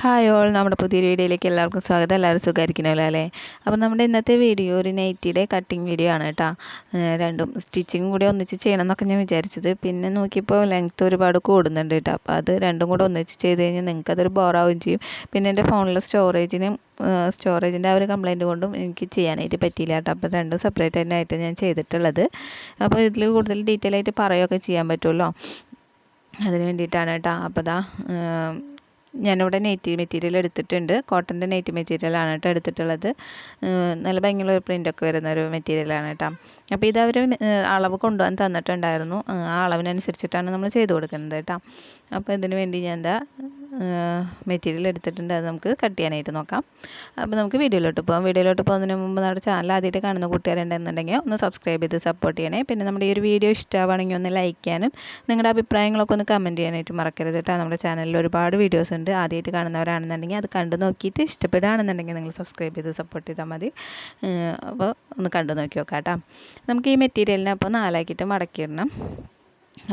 Hi all നമ്മുടെ പുതിയ വീഡിയോയിലേക്ക് എല്ലാവർക്കും സ്വാഗതം. എല്ലാവരും സുഖമായിരിക്കണമല്ലോ അല്ലേ? അപ്പോൾ നമ്മുടെ ഇന്നത്തെ വീഡിയോ ഒരു നൈറ്റിയുടെ കട്ടിങ് വീഡിയോ ആണ് കേട്ടോ. രണ്ടും സ്റ്റിച്ചിങ് കൂടി ഒന്നിച്ച് ചെയ്യണം എന്നൊക്കെ ഞാൻ വിചാരിച്ചത്. പിന്നെ നോക്കിയപ്പോൾ ലെങ്ത്ത് ഒരുപാട് കൂടുന്നുണ്ട് കേട്ടോ. അപ്പോൾ അത് രണ്ടും കൂടെ ഒന്നിച്ച് ചെയ്ത് കഴിഞ്ഞാൽ നിങ്ങൾക്ക് അതൊരു ബോറാവുകയും ചെയ്യും. പിന്നെ എന്റെ ഫോണിലെ സ്റ്റോറേജിനും സ്റ്റോറേജിന്റെ ആ ഒരു കംപ്ലയിന്റ് കൊണ്ടും എനിക്ക് ചെയ്യാനായിട്ട് പറ്റിയില്ല കേട്ടോ. അപ്പോൾ രണ്ടും സെപ്പറേറ്റ് തന്നെയായിട്ട് ഞാൻ ചെയ്തിട്ടുള്ളത്. അപ്പോൾ ഇതിൽ കൂടുതൽ ഡീറ്റെയിൽ ആയിട്ട് പറയുകയൊക്കെ ചെയ്യാൻ പറ്റുമല്ലോ? അതിന് വേണ്ടിയിട്ടാണ് കേട്ടോ. അപ്പോൾ ദാ ഞാനിവിടെ നെയ്റ്റി മെറ്റീരിയൽ എടുത്തിട്ടുണ്ട്. കോട്ടന്റെ നെയ്റ്റി മെറ്റീരിയലാണ് കേട്ടോ എടുത്തിട്ടുള്ളത്. നല്ല ഭംഗിയുള്ള ഒരു പ്രിന്റൊക്കെ വരുന്ന ഒരു മെറ്റീരിയലാണ് കേട്ടോ. അപ്പോൾ ഇത് അവർ അളവ് കൊണ്ടുപോകാൻ തന്നിട്ടുണ്ടായിരുന്നു. ആ അളവിനനുസരിച്ചിട്ടാണ് നമ്മൾ ചെയ്ത് കൊടുക്കുന്നത് കേട്ടോ. അപ്പോൾ ഇതിന് വേണ്ടി ഞാൻ എന്താ മെറ്റീരിയൽ എടുത്തിട്ടുണ്ട്. അത് നമുക്ക് കട്ട് ചെയ്യാനായിട്ട് നോക്കാം. അപ്പോൾ നമുക്ക് വീഡിയോയിലോട്ട് പോകാം വീഡിയോയിലോട്ട് പോകുന്നതിന് മുമ്പ് നമ്മുടെ ചാനൽ ആദ്യമായിട്ട് കാണുന്ന കൂട്ടുകാരുണ്ടെന്നുണ്ടെങ്കിൽ ഒന്ന് സബ്സ്ക്രൈബ് ചെയ്ത് സപ്പോർട്ട് ചെയ്യണേ. പിന്നെ നമ്മുടെ ഈ ഒരു വീഡിയോ ഇഷ്ടമാണെങ്കിൽ ഒന്ന് ലൈക്ക് ചെയ്യാനും നിങ്ങളുടെ അഭിപ്രായങ്ങളൊക്കെ ഒന്ന് കമന്റ് ചെയ്യാനായിട്ട് മറക്കരുത് കേട്ടോ. നമ്മുടെ ചാനലിൽ ഒരുപാട് വീഡിയോസ് ഉണ്ട്. ആദ്യമായിട്ട് കാണുന്നവരാണെന്നുണ്ടെങ്കിൽ അത് കണ്ടു നോക്കിയിട്ട് ഇഷ്ടപ്പെടുകയാണെന്നുണ്ടെങ്കിൽ നിങ്ങൾ സബ്സ്ക്രൈബ് ചെയ്ത് സപ്പോർട്ട് ചെയ്താൽ മതി. അപ്പോൾ ഒന്ന് കണ്ടു നോക്കി നോക്കാം കേട്ടോ നമുക്ക് ഈ മെറ്റീരിയലിനെ അപ്പോൾ നാലാക്കിയിട്ട് മടക്കിയിടണം.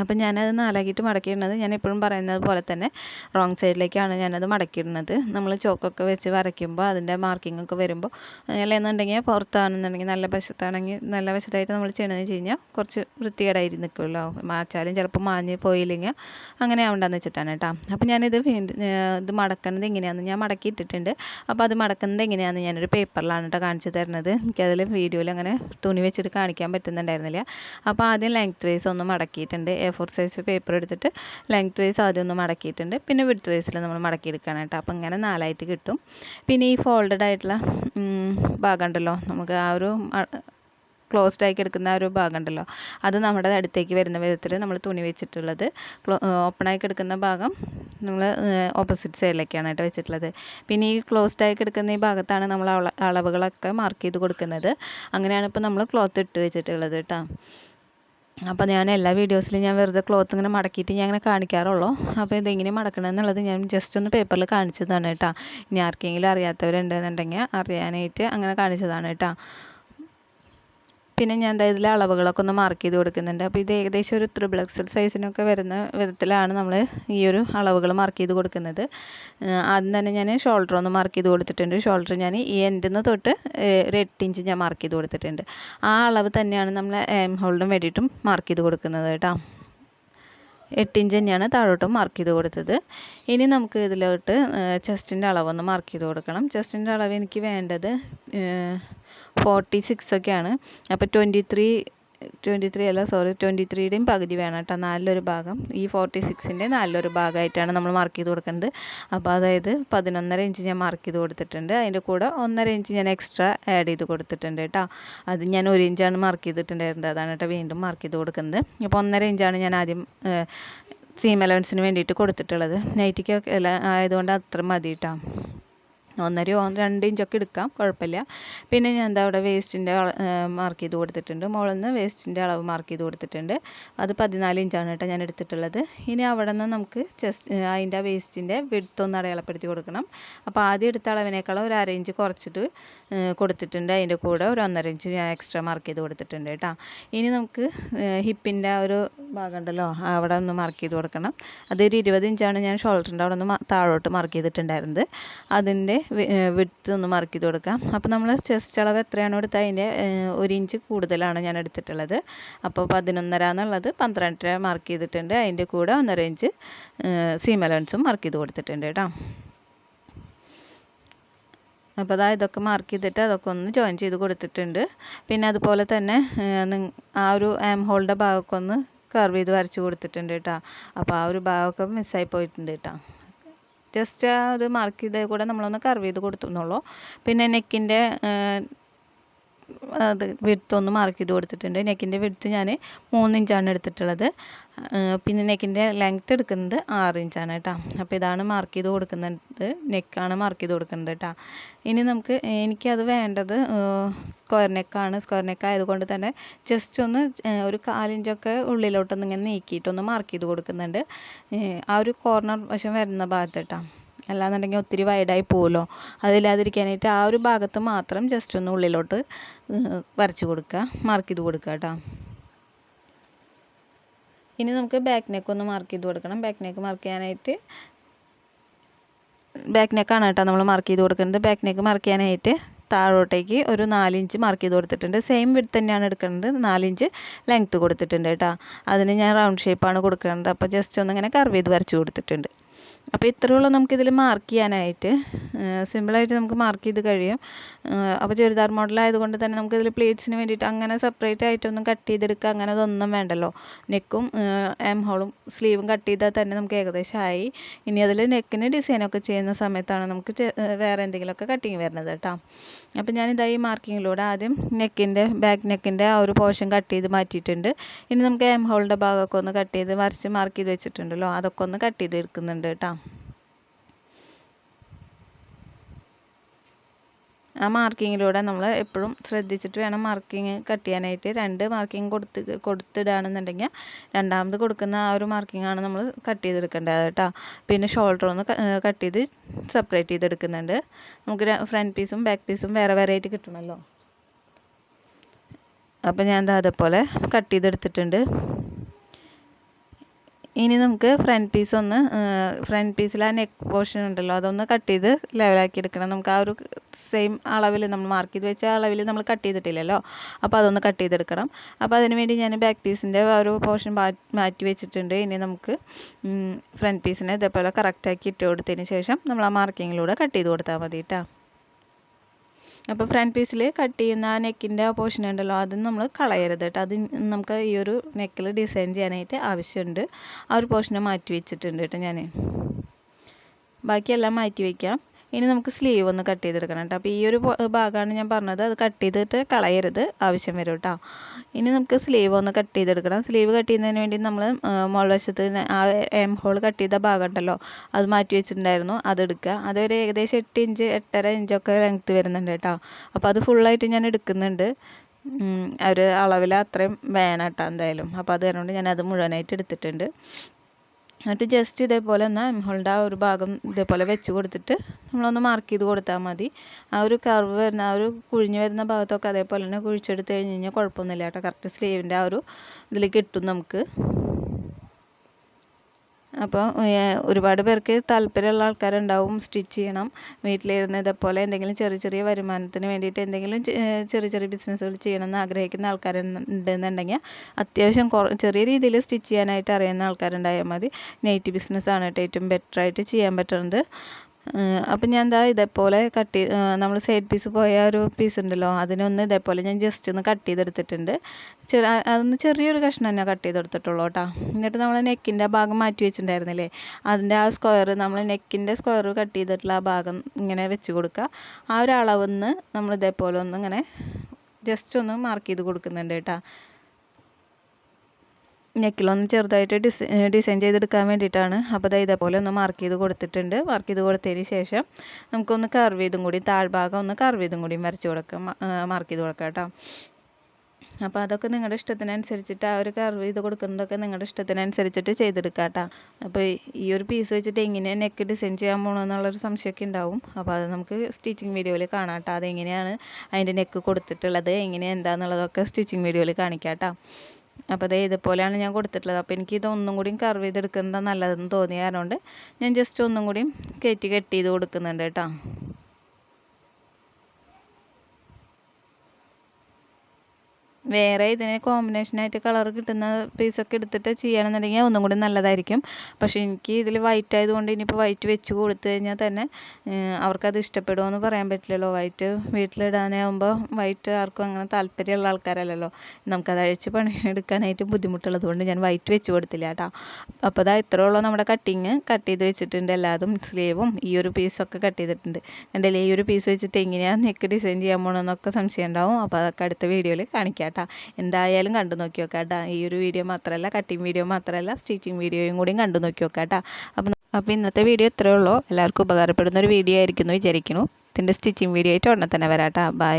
അപ്പം ഞാനത് നാലാക്കിയിട്ട് മടക്കിയിടുന്നത്. ഞാൻ എപ്പോഴും പറയുന്നത് പോലെ തന്നെ റോങ് സൈഡിലേക്കാണ് ഞാനത് മടക്കിയിടുന്നത്. നമ്മൾ ചോക്കൊക്കെ വെച്ച് വരയ്ക്കുമ്പോൾ അതിന്റെ മാർക്കിംഗ് ഒക്കെ വരുമ്പോൾ അല്ലെന്നുണ്ടെങ്കിൽ പുറത്താണെന്നുണ്ടെങ്കിൽ നല്ല വശത്താണെങ്കിൽ നല്ല വശത്തായിട്ട് നമ്മൾ ചെയ്യണമെന്ന് വെച്ച് കഴിഞ്ഞാൽ കുറച്ച് വൃത്തികേടായി നിൽക്കുമല്ലോ. മാച്ചാലും ചിലപ്പോൾ മാഞ്ഞ് പോയില്ലെങ്കിൽ അങ്ങനെ ആവണ്ടെന്ന് വെച്ചിട്ടാണ് കേട്ടോ. അപ്പം ഞാനിത് വീണ്ടും ഇത് മടക്കുന്നത് എങ്ങനെയാണെന്ന് ഞാൻ മടക്കി ഇട്ടിട്ടുണ്ട് അപ്പോൾ അത് മടക്കുന്നത് എങ്ങനെയാണെന്ന് ഞാനൊരു പേപ്പറിലാണ് കേട്ടോ കാണിച്ചു തരുന്നത്. എനിക്കതിൽ വീഡിയോയിൽ അങ്ങനെ തുണി വെച്ചിട്ട് കാണിക്കാൻ പറ്റുന്നുണ്ടായിരുന്നില്ല. അപ്പോൾ ആദ്യം ലെങ്ത് വൈസ് ഒന്ന് മടക്കിയിട്ടുണ്ട്. എ ഫോർ സൈസ് പേപ്പർ എടുത്തിട്ട് ലെങ്ത് വൈസ് ആദ്യം ഒന്ന് മടക്കിയിട്ടുണ്ട്. പിന്നെ വിടുത്ത് വൈസിൽ നമ്മൾ മടക്കിയെടുക്കുകയാണ് കേട്ടോ. അപ്പോൾ ഇങ്ങനെ നാലായിട്ട് കിട്ടും. പിന്നെ ഈ ഫോൾഡഡ് ആയിട്ടുള്ള ഭാഗം ഉണ്ടല്ലോ നമുക്ക് ആ ഒരു ക്ലോസ്ഡ് ആക്കി എടുക്കുന്ന ഒരു ഭാഗം ഉണ്ടല്ലോ അത് നമ്മുടെ അടുത്തേക്ക് വരുന്ന വിധത്തിൽ നമ്മൾ തുണി വെച്ചിട്ടുള്ളത് ഓപ്പൺ ആക്കി എടുക്കുന്ന ഭാഗം നമ്മൾ ഓപ്പോസിറ്റ് സൈഡിലേക്കാണ് കേട്ടോ വെച്ചിട്ടുള്ളത്. പിന്നെ ഈ ക്ലോസ്ഡ് ആക്കി എടുക്കുന്ന ഈ ഭാഗത്താണ് നമ്മൾ അളവുകളൊക്കെ മാർക്ക് ചെയ്ത് കൊടുക്കുന്നത്. അങ്ങനെയാണ് ഇപ്പോൾ നമ്മൾ ക്ലോത്ത് ഇട്ട് വെച്ചിട്ടുള്ളത് കേട്ടോ. അപ്പോൾ ഞാൻ എല്ലാ വീഡിയോസിലും ഞാൻ വെറുതെ ക്ലോത്ത് ഇങ്ങനെ മടക്കിയിട്ട് ഞാൻ ഇങ്ങനെ കാണിക്കാറുള്ളൂ. അപ്പോൾ ഇതെങ്ങനെ മടക്കണം എന്നുള്ളത് ഞാൻ ജസ്റ്റ് ഒന്ന് പേപ്പറിൽ കാണിച്ചതാണ് കേട്ടോ. ഇനി ആർക്കെങ്കിലും അറിയാത്തവരുണ്ടെന്നുണ്ടെങ്കിൽ അറിയാനായിട്ട് അങ്ങനെ കാണിച്ചതാണ് കേട്ടോ. പിന്നെ ഞാൻ എന്താ ഇതിലെ അളവുകളൊക്കെ ഒന്ന് മാർക്ക് ചെയ്ത് കൊടുക്കുന്നുണ്ട്. അപ്പോൾ ഇത് ഏകദേശം ഒരു ത്രിബിൾ എക്സൽ സൈസിനൊക്കെ വരുന്ന വിധത്തിലാണ് നമ്മൾ ഈ ഒരു അളവുകൾ മാർക്ക് ചെയ്ത് കൊടുക്കുന്നത്. ആദ്യം തന്നെ ഞാൻ ഷോൾഡർ ഒന്ന് മാർക്ക് ചെയ്ത് കൊടുത്തിട്ടുണ്ട്. ഷോൾഡർ ഞാൻ ഈ എൻഡിൽ നിന്ന് തൊട്ട് ഒരു എട്ട് ഇഞ്ച് ഞാൻ മാർക്ക് ചെയ്ത് കൊടുത്തിട്ടുണ്ട്. ആ അളവ് തന്നെയാണ് നമ്മൾ എം ഹോൾഡും വേണ്ടിയിട്ടും മാർക്ക് ചെയ്ത് കൊടുക്കുന്നത് കേട്ടോ. എട്ട് ഇഞ്ച് തന്നെയാണ് താഴോട്ട് മാർക്ക് ചെയ്ത് കൊടുത്തത്. ഇനി നമുക്ക് ഇതിലോട്ട് ചെസ്റ്റിന്റെ അളവൊന്ന് മാർക്ക് ചെയ്ത് കൊടുക്കണം. ചെസ്റ്റിന്റെ അളവ് എനിക്ക് വേണ്ടത് ഫോർട്ടി സിക്സ് ഒക്കെയാണ്. അപ്പോൾ ട്വന്റി ത്രീ ട്വന്റി ത്രീ അല്ല സോറി ട്വന്റി ത്രീയുടെയും പകുതി വേണം കേട്ടോ നാലിലൊരു ഭാഗം. ഈ ഫോർട്ടി സിക്സിന്റെ നാലിലൊരു ഭാഗമായിട്ടാണ് നമ്മൾ മാർക്ക് ചെയ്ത് കൊടുക്കുന്നത്. അപ്പോൾ അതായത് പതിനൊന്നര ഇഞ്ച് ഞാൻ മാർക്ക് ചെയ്ത് കൊടുത്തിട്ടുണ്ട്. അതിന്റെ കൂടെ ഒന്നര ഇഞ്ച് ഞാൻ എക്സ്ട്രാ ആഡ് ചെയ്ത് കൊടുത്തിട്ടുണ്ട് കേട്ടോ. അത് ഞാൻ ഒരു ഇഞ്ചാണ് മാർക്ക് ചെയ്തിട്ടുണ്ടായിരുന്നത്. അതാണ് കേട്ടോ വീണ്ടും മാർക്ക് ചെയ്ത് കൊടുക്കുന്നത്. അപ്പോൾ ഒന്നര ഇഞ്ചാണ് ഞാൻ ആദ്യം സീം അലവൻസിന് വേണ്ടിയിട്ട് കൊടുത്തിട്ടുള്ളത്. നൈറ്റിക്കൊക്കെ ആയതുകൊണ്ട് അത്ര മതി കേട്ടോ. ഒന്നരയോ രണ്ട് ഇഞ്ചൊക്കെ എടുക്കാം കുഴപ്പമില്ല. പിന്നെ ഞാൻ എന്താ അവിടെ വേസ്റ്റിന്റെ മാർക്ക് ചെയ്ത് കൊടുത്തിട്ടുണ്ട്. മുകളിൽ വേസ്റ്റിന്റെ അളവ് മാർക്ക് ചെയ്ത് കൊടുത്തിട്ടുണ്ട്. അത് പതിനാല് ഇഞ്ചാണ് കേട്ടോ ഞാൻ എടുത്തിട്ടുള്ളത്. ഇനി അവിടെ നിന്ന് നമുക്ക് ചെസ്റ്റ് അതിന്റെ വേസ്റ്റിന്റെ വിടുത്തൊന്ന് അടയാളപ്പെടുത്തി കൊടുക്കണം. അപ്പോൾ ആദ്യം എടുത്ത അളവിനേക്കാളും ഒരു അര ഇഞ്ച് കുറച്ചിട്ട് കൊടുത്തിട്ടുണ്ട്. അതിന്റെ കൂടെ ഒരു ഒന്നര ഇഞ്ച് ഞാൻ എക്സ്ട്രാ മാർക്ക് ചെയ്ത് കൊടുത്തിട്ടുണ്ട് കേട്ടോ. ഇനി നമുക്ക് ഹിപ്പിന്റെ ഒരു ഭാഗം ഉണ്ടല്ലോ അവിടെ ഒന്ന് മാർക്ക് ചെയ്ത് കൊടുക്കണം. അതൊരു ഇരുപത് ഇഞ്ചാണ് ഞാൻ ഷോൾഡറിന്റെ അവിടെ ഒന്ന് താഴോട്ട് മാർക്ക് ചെയ്തിട്ടുണ്ടായിരുന്നത്. അതിന്റെ വിടുത്ത് ഒന്ന് മാർക്ക് ചെയ്ത് കൊടുക്കാം. അപ്പോൾ നമ്മൾ ചെസ്റ്റ് അളവ് എത്രയാണോ എടുത്തത് അതിന്റെ ഒരു ഇഞ്ച് കൂടുതലാണ് ഞാൻ എടുത്തിട്ടുള്ളത്. അപ്പോൾ പതിനൊന്നര എന്നുള്ളത് പന്ത്രണ്ടര മാർക്ക് ചെയ്തിട്ടുണ്ട്. അതിന്റെ കൂടെ ഒന്നര ഇഞ്ച് സീം അലവൻസും മാർക്ക് ചെയ്ത് കൊടുത്തിട്ടുണ്ട് കേട്ടോ. അപ്പോൾ അതാ ഇതൊക്കെ മാർക്ക് ചെയ്തിട്ട് അതൊക്കെ ഒന്ന് ജോയിൻ ചെയ്ത് കൊടുത്തിട്ടുണ്ട്. പിന്നെ അതുപോലെ തന്നെ ആ ഒരു ആം ഹോളിന്റെ ഭാഗമൊക്കെ ഒന്ന് കർവ് ചെയ്ത് വരച്ച് കൊടുത്തിട്ടുണ്ട് കേട്ടോ. അപ്പോൾ ആ ഒരു ഭാഗമൊക്കെ മിസ്സായി പോയിട്ടുണ്ട് കേട്ടോ. ജസ്റ്റ് ആ ഒരു മാർക്ക് ചെയ്ത് കൂടെ നമ്മളൊന്ന് കർവ് ചെയ്ത് കൊടുത്തുന്നുള്ളൂ. പിന്നെ നെക്കിന്റെ അത് വിടുത്ത് ഒന്ന് മാർക്ക് ചെയ്ത് കൊടുത്തിട്ടുണ്ട്. നെക്കിന്റെ വിടുത്ത് ഞാൻ മൂന്ന് ഇഞ്ചാണ് എടുത്തിട്ടുള്ളത്. പിന്നെ നെക്കിന്റെ ലെങ്ത്ത് എടുക്കുന്നത് ആറ് ഇഞ്ചാണ് കേട്ടോ അപ്പോൾ ഇതാണ് മാർക്ക് ചെയ്ത് കൊടുക്കുന്നത്. നെക്കാണ് മാർക്ക് ചെയ്ത് കൊടുക്കുന്നത് കേട്ടോ ഇനി നമുക്ക് എനിക്കത് വേണ്ടത് സ്ക്വയർ നെക്കാണ് സ്ക്വയർ നെക്ക് ആയതുകൊണ്ട് തന്നെ ജസ്റ്റ് ഒന്ന് ഒരു കാലിഞ്ചൊക്കെ ഉള്ളിലോട്ടൊന്ന് ഇങ്ങനെ നീക്കിയിട്ടൊന്ന് മാർക്ക് ചെയ്ത് കൊടുക്കുന്നുണ്ട്. ആ ഒരു കോർണർ വശം വരുന്ന ഭാഗത്ത് കേട്ടോ അല്ലാന്നുണ്ടെങ്കിൽ ഒത്തിരി വൈഡായി പോകുമല്ലോ അതില്ലാതിരിക്കാനായിട്ട് ആ ഒരു ഭാഗത്ത് മാത്രം ജസ്റ്റ് ഒന്ന് ഉള്ളിലോട്ട് വരച്ച് കൊടുക്കുക. മാർക്ക് ചെയ്ത് കൊടുക്കുക കേട്ടോ. ഇനി നമുക്ക് ബാക്ക് നെക്ക് ഒന്ന് മാർക്ക് ചെയ്ത് കൊടുക്കണം. ബാക്ക് നെക്ക് മാർക്ക് ചെയ്യാനായിട്ട് ബാക്ക് നെക്കാണ് കേട്ടോ നമ്മൾ മാർക്ക് ചെയ്ത് കൊടുക്കുന്നത്. ബാക്ക് നെക്ക് മാർക്ക് ചെയ്യാനായിട്ട് താഴോട്ടേക്ക് ഒരു നാലിഞ്ച് മാർക്ക് ചെയ്ത് കൊടുത്തിട്ടുണ്ട്. സെയിം വിഡ്ത്ത് തന്നെയാണ് എടുക്കുന്നത്. നാലിഞ്ച് ലെങ്ത്ത് കൊടുത്തിട്ടുണ്ട് കേട്ടോ. അതിന് ഞാൻ റൗണ്ട് ഷേപ്പാണ് കൊടുക്കുന്നത്. അപ്പോൾ ജസ്റ്റ് ഒന്ന് ഇങ്ങനെ കർവ് ചെയ്ത് വരച്ച് കൊടുത്തിട്ടുണ്ട്. അപ്പോൾ ഇത്രയേ ഉള്ളൂ നമുക്കിതിൽ മാർക്ക് ചെയ്യാനായിട്ട്. സിമ്പിളായിട്ട് നമുക്ക് മാർക്ക് ചെയ്ത് കഴിയും. അപ്പോൾ ചുരിദാർ മോഡലായതുകൊണ്ട് തന്നെ നമുക്കിതിൽ പ്ലേറ്റ്സിന് വേണ്ടിയിട്ട് അങ്ങനെ സെപ്പറേറ്റ് ആയിട്ടൊന്നും കട്ട് ചെയ്തെടുക്കുക അങ്ങനെ അതൊന്നും വേണ്ടല്ലോ. നെക്കും എം ഹോളും സ്ലീവും കട്ട് ചെയ്താൽ തന്നെ നമുക്ക് ഏകദേശം ആയി ഇനി അതിൽ നെക്കിന് ഡിസൈനൊക്കെ ചെയ്യുന്ന സമയത്താണ് നമുക്ക് വേറെ എന്തെങ്കിലുമൊക്കെ കട്ടിങ് വരുന്നത് കേട്ടോ. അപ്പോൾ ഞാനിതാ ഈ മാർക്കിങ്ങിലൂടെ ആദ്യം നെക്കിന്റെ ബാക്ക് നെക്കിന്റെ ആ ഒരു പോർഷൻ കട്ട് ചെയ്ത് മാറ്റിയിട്ടുണ്ട്. ഇനി നമുക്ക് എം ഹോളിന്റെ ഭാഗമൊക്കെ ഒന്ന് കട്ട് ചെയ്ത് വരച്ച് മാർക്ക് ചെയ്ത് വെച്ചിട്ടുണ്ടല്ലോ. അതൊക്കെ ഒന്ന് കട്ട് ചെയ്ത് എടുക്കുന്നുണ്ട് കേട്ടോ. ആ മാർക്കിങ്ങിലൂടെ നമ്മൾ എപ്പോഴും ശ്രദ്ധിച്ചിട്ട് വേണം മാർക്കിങ് കട്ട് ചെയ്യാനായിട്ട് രണ്ട് മാർക്കിങ് കൊടുത്ത് കൊടുത്തിടുകയാണെന്നുണ്ടെങ്കിൽ രണ്ടാമത് കൊടുക്കുന്ന ആ ഒരു മാർക്കിങ്ങാണ് നമ്മൾ കട്ട് ചെയ്തെടുക്കേണ്ടത് കേട്ടോ. പിന്നെ ഷോൾഡർ ഒന്ന് കട്ട് ചെയ്ത് സെപ്പറേറ്റ് ചെയ്തെടുക്കുന്നുണ്ട്. നമുക്ക് ഫ്രണ്ട് പീസും ബാക്ക് പീസും വേറെ വേറെ ആയിട്ട് കിട്ടണമല്ലോ. അപ്പോൾ ഞാൻ അതേപോലെ കട്ട് ചെയ്തെടുത്തിട്ടുണ്ട്. ഇനി നമുക്ക് ഫ്രണ്ട് പീസ് ഒന്ന് ഫ്രണ്ട് പീസിൽ ആ നെക്ക് പോർഷൻ ഉണ്ടല്ലോ അതൊന്ന് കട്ട് ചെയ്ത് ലെവലാക്കി എടുക്കണം. നമുക്ക് ആ ഒരു സെയിം അളവിൽ നമ്മൾ മാർക്ക് ചെയ്ത് വെച്ച അളവിൽ നമ്മൾ കട്ട് ചെയ്തിട്ടില്ലല്ലോ. അപ്പോൾ അതൊന്ന് കട്ട് ചെയ്തെടുക്കണം. അപ്പോൾ അതിന് വേണ്ടി ഞാൻ ബാക്ക് പീസിന്റെ ഒരു പോർഷൻ മാറ്റി വെച്ചിട്ടുണ്ട്. ഇനി നമുക്ക് ഫ്രണ്ട് പീസിനെ ഇതേപോലെ കറക്റ്റാക്കി ഇട്ട് കൊടുത്തതിന് ശേഷം നമ്മൾ ആ മാർക്കിങ്ങിലൂടെ കട്ട് ചെയ്ത് കൊടുത്താൽ മതി കേട്ടോ അപ്പോൾ ഫ്രണ്ട് പീസിൽ കട്ട് ചെയ്യുന്ന ആ നെക്കിന്റെ ആ പോർഷൻ ഉണ്ടല്ലോ അത് നമ്മൾ കളയരുത് കേട്ടോ അത് നമുക്ക് ഈ ഒരു നെക്കിൽ ഡിസൈൻ ചെയ്യാനായിട്ട് ആവശ്യമുണ്ട് ആ ഒരു പോർഷനെ മാറ്റി വെച്ചിട്ടുണ്ട് കേട്ടോ ഞാൻ ബാക്കിയെല്ലാം മാറ്റി വയ്ക്കാം ഇനി നമുക്ക് സ്ലീവ് ഒന്ന് കട്ട് ചെയ്തെടുക്കണം കേട്ടോ. അപ്പോൾ ഈ ഒരു ഭാഗമാണ് ഞാൻ പറഞ്ഞത്. അത് കട്ട് ചെയ്തിട്ട് കളയരുത്. ആവശ്യം വരും കേട്ടോ. ഇനി നമുക്ക് സ്ലീവ് ഒന്ന് കട്ട് ചെയ്തെടുക്കണം. സ്ലീവ് കട്ട് ചെയ്യുന്നതിന് വേണ്ടി നമ്മൾ മുകൾ വശത്ത് ആ എം ഹോൾ കട്ട് ചെയ്ത ഭാഗം ഉണ്ടല്ലോ അത് മാറ്റി വെച്ചിട്ടുണ്ടായിരുന്നു. അതെടുക്കുക അതൊരു ഏകദേശം എട്ട് ഇഞ്ച് എട്ടര ഇഞ്ചൊക്കെ ലെങ്ത്ത് വരുന്നുണ്ട് കേട്ടോ. അപ്പോൾ അത് ഫുള്ളായിട്ട് ഞാൻ എടുക്കുന്നുണ്ട്. ഒരു അളവിൽ അത്രയും വേണം കേട്ടോ എന്തായാലും. അപ്പോൾ അത് കാരണം ഞാൻ അത് മുഴുവനായിട്ട് എടുത്തിട്ടുണ്ട്. എന്നിട്ട് ജസ്റ്റ് ഇതേപോലെ ഒന്ന് എംഹോളിന്റെ ആ ഒരു ഭാഗം ഇതേപോലെ വെച്ച് കൊടുത്തിട്ട് നമ്മളൊന്ന് മാർക്ക് ചെയ്ത് കൊടുത്താൽ മതി. ആ ഒരു കർവ് വരുന്ന ആ ഒരു കുഴിഞ്ഞ് വരുന്ന ഭാഗത്തൊക്കെ അതേപോലെ തന്നെ കുഴിച്ചെടുത്ത് കഴിഞ്ഞ് കഴിഞ്ഞാൽ കുഴപ്പമൊന്നുമില്ല കേട്ടോ. കറക്റ്റ് സ്ലീവിന്റെ ആ ഒരു ഇതിൽ കിട്ടും നമുക്ക്. അപ്പോൾ ഒരുപാട് പേർക്ക് താല്പര്യമുള്ള ആൾക്കാരുണ്ടാവും സ്റ്റിച്ച് ചെയ്യണം വീട്ടിലിരുന്ന് ഇതേപോലെ എന്തെങ്കിലും ചെറിയ ചെറിയ വരുമാനത്തിന് വേണ്ടിയിട്ട് എന്തെങ്കിലും ചെറിയ ചെറിയ ബിസിനസ്സുകൾ ചെയ്യണം എന്ന് ആഗ്രഹിക്കുന്ന ആൾക്കാരുണ്ടെന്നുണ്ടെങ്കിൽ അത്യാവശ്യം ചെറിയ രീതിയിൽ സ്റ്റിച്ച് ചെയ്യാനായിട്ട് അറിയുന്ന ആൾക്കാരുണ്ടായാൽ മതി. നെയ്റ്റ് ബിസിനസ്സാണ് കേട്ടോ ഏറ്റവും ബെറ്ററായിട്ട് ചെയ്യാൻ പറ്റുന്നത്. അപ്പം ഞാൻ എന്താ ഇതേപോലെ കട്ട് നമ്മൾ സൈഡ് പീസ് പോയ ഒരു പീസ് ഉണ്ടല്ലോ അതിനൊന്ന് ഇതേപോലെ ഞാൻ ജസ്റ്റ് ഒന്ന് കട്ട് ചെയ്തെടുത്തിട്ടുണ്ട്. ചെറു അതൊന്ന് ചെറിയൊരു കഷ്ണം തന്നെ കട്ട് ചെയ്തെടുത്തിട്ടുള്ളൂ കേട്ടോ എന്നിട്ട് നമ്മൾ നെക്കിന്റെ ഭാഗം മാറ്റി വെച്ചിട്ടുണ്ടായിരുന്നില്ലേ അതിന്റെ ആ സ്ക്വയർ നമ്മൾ നെക്കിന്റെ സ്ക്വയർ കട്ട് ചെയ്തിട്ടുള്ള ആ ഭാഗം ഇങ്ങനെ വെച്ച് കൊടുക്കുക ആ ഒരു അളവെന്ന് നമ്മൾ ഇതേപോലെ ഒന്ന് ഇങ്ങനെ ജസ്റ്റ് ഒന്ന് മാർക്ക് ചെയ്ത് കൊടുക്കുന്നുണ്ട് കേട്ടോ നെക്കിലൊന്ന് ചെറുതായിട്ട് ഡിസൈൻ ഡിസൈൻ ചെയ്തെടുക്കാൻ വേണ്ടിയിട്ടാണ്. അപ്പോൾ അത് ഇതേപോലെ ഒന്ന് മാർക്ക് ചെയ്ത് കൊടുത്തിട്ടുണ്ട്. മാർക്ക് ചെയ്ത് കൊടുത്തതിന് ശേഷം നമുക്കൊന്ന് കർവ് ചെയ്തും കൂടി താഴ്ഭാഗം ഒന്ന് കർവ് ചെയ്തും കൂടി വരച്ച് കൊടുക്കാം. മാർക്ക് ചെയ്ത് കൊടുക്കാം കേട്ടോ. അപ്പോൾ അതൊക്കെ നിങ്ങളുടെ ഇഷ്ടത്തിനനുസരിച്ചിട്ട് ആ ഒരു കർവ് ചെയ്ത് കൊടുക്കുന്നതൊക്കെ നിങ്ങളുടെ ഇഷ്ടത്തിനനുസരിച്ചിട്ട് ചെയ്തെടുക്കാം കേട്ടോ. അപ്പോൾ ഈ ഒരു പീസ് വെച്ചിട്ട് എങ്ങനെ നെക്ക് ഡിസൈൻ ചെയ്യാൻ പോകണമെന്നുള്ളൊരു സംശയമൊക്കെ ഉണ്ടാവും. അപ്പോൾ അത് നമുക്ക് സ്റ്റിച്ചിങ് വീഡിയോയിൽ കാണാം കേട്ടോ. അതെങ്ങനെയാണ് അതിന്റെ നെക്ക് കൊടുത്തിട്ടുള്ളത് എങ്ങനെ എന്താണെന്നുള്ളതൊക്കെ സ്റ്റിച്ചിങ് വീഡിയോയിൽ കാണിക്കാം കേട്ടോ. അപ്പോൾ അതേ ഇതുപോലെയാണ് ഞാൻ കൊടുത്തിട്ടുള്ളത്. അപ്പോൾ എനിക്ക് ഇതൊന്നും കൂടിയും കർവ് ചെയ്തെടുക്കുന്നത് നല്ലതെന്ന് തോന്നിയ കാരണം ഞാൻ ജസ്റ്റ് ഒന്നും കൂടിയും കയറ്റി കെട്ടി ചെയ്ത് കൊടുക്കുന്നുണ്ട് കേട്ടോ. വേറെ ഇതിന് കോമ്പിനേഷനായിട്ട് കളർ കിട്ടുന്ന പീസൊക്കെ എടുത്തിട്ട് ചെയ്യണമെന്നുണ്ടെങ്കിൽ ഒന്നും കൂടി നല്ലതായിരിക്കും. പക്ഷേ എനിക്ക് ഇതിൽ വൈറ്റ് ആയതുകൊണ്ട് ഇനിയിപ്പോൾ വൈറ്റ് വെച്ച് കൊടുത്തു കഴിഞ്ഞാൽ തന്നെ അവർക്കത് ഇഷ്ടപ്പെടുമോ എന്ന് പറയാൻ പറ്റില്ലല്ലോ. വൈറ്റ് വീട്ടിലിടാനാകുമ്പോൾ വൈറ്റ് ആർക്കും അങ്ങനെ താല്പര്യമുള്ള ആൾക്കാരല്ലല്ലോ. നമുക്കത് അഴിച്ച് പണിയെടുക്കാനായിട്ട് ബുദ്ധിമുട്ടുള്ളത് കൊണ്ട് ഞാൻ വൈറ്റ് വെച്ച് കൊടുത്തില്ല കേട്ടോ. അപ്പോൾ അതാ ഇത്രയുള്ളൂ നമ്മുടെ കട്ടിങ് കട്ട് ചെയ്ത് വെച്ചിട്ടുണ്ട് എല്ലാതും സ്ലീവും ഈ ഒരു പീസൊക്കെ കട്ട് ചെയ്തിട്ടുണ്ട്. എന്റെ ഈ ഒരു പീസ് വെച്ചിട്ട് എങ്ങനെയാണ് നെക്ക് ഡിസൈൻ ചെയ്യാൻ പോകണമെന്നൊക്കെ സംശയം ഉണ്ടാവും. അപ്പോൾ അതൊക്കെ അടുത്ത വീഡിയോയിൽ കാണിക്കാം കേട്ടോ. എന്തായാലും കണ്ടു നോക്കി നോക്കാം കേട്ടോ ഈ ഒരു വീഡിയോ മാത്രമല്ല കട്ടിങ് വീഡിയോ മാത്രമല്ല സ്റ്റിച്ചിങ് വീഡിയോയും കൂടിയും കണ്ടു നോക്കി നോക്കാം കേട്ടോ അപ്പം അപ്പോൾ ഇന്നത്തെ വീഡിയോ ഇത്രയേ ഉള്ളൂ. എല്ലാവർക്കും ഉപകാരപ്പെടുന്ന ഒരു വീഡിയോ ആയിരിക്കുന്നു വിചാരിക്കുന്നു. ഇതിന്റെ സ്റ്റിച്ചിങ് വീഡിയോ ആയിട്ട് ഉടനെ തന്നെ വരാം കേട്ടോ ബൈ